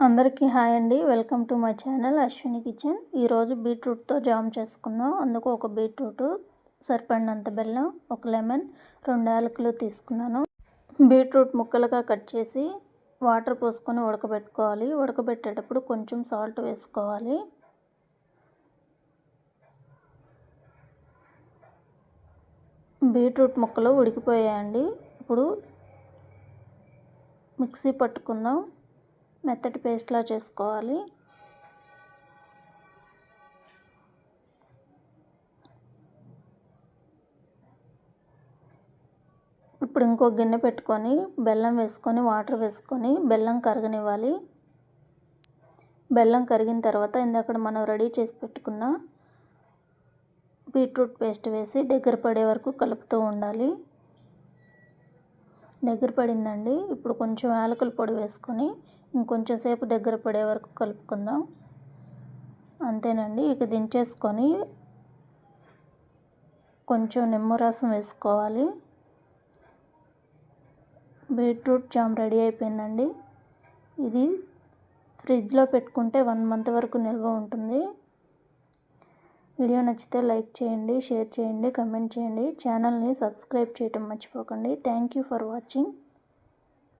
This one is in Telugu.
అందరికీ హాయ్ అండి. Welcome to my channel Ashwini kitchen. ఈరోజు బీట్రూట్తో జామ్ చేసుకుందాం. అందుకు ఒక బీట్రూట్ సరిపడినంత బెల్లం ఒక లెమన్ రెండు యాలకులు తీసుకున్నాను. బీట్రూట్ ముక్కలుగా కట్ చేసి వాటర్ పోసుకొని ఉడకబెట్టుకోవాలి. ఉడకబెట్టేటప్పుడు కొంచెం సాల్ట్ వేసుకోవాలి. బీట్రూట్ ముక్కలు ఉడికిపోయాయండి. ఇప్పుడు మిక్సీ పట్టుకుందాం. మెత్తటి పేస్ట్లా చేసుకోవాలి. ఇప్పుడు ఇంకో గిన్నె పెట్టుకొని బెల్లం వేసుకొని వాటర్ వేసుకొని బెల్లం కరగనివ్వాలి. బెల్లం కరిగిన తర్వాత ఇందాక మనం రెడీ చేసి పెట్టుకున్న బీట్రూట్ పేస్ట్ వేసి దగ్గర పడే వరకు కలుపుతూ ఉండాలి. దగ్గర పడిందండి. ఇప్పుడు కొంచెం యాలకుల పొడి వేసుకొని ఇంకొంచెం సేపు దగ్గర పడే వరకు కలుపుకుందాం. అంతేనండి. ఇక దించేసుకొని కొంచెం నిమ్మరసం వేసుకోవాలి. బీట్రూట్ జామ్ రెడీ అయిపోయిందండి. ఇది ఫ్రిడ్జ్లో పెట్టుకుంటే వన్ మంత్ వరకు నిల్వ ఉంటుంది. వీడియో నచ్చితే లైక్ చేయండి షేర్ చేయండి కమెంట్ చేయండి. ఛానల్ని సబ్స్క్రైబ్ చేయటం మర్చిపోకండి. Thank you for watching.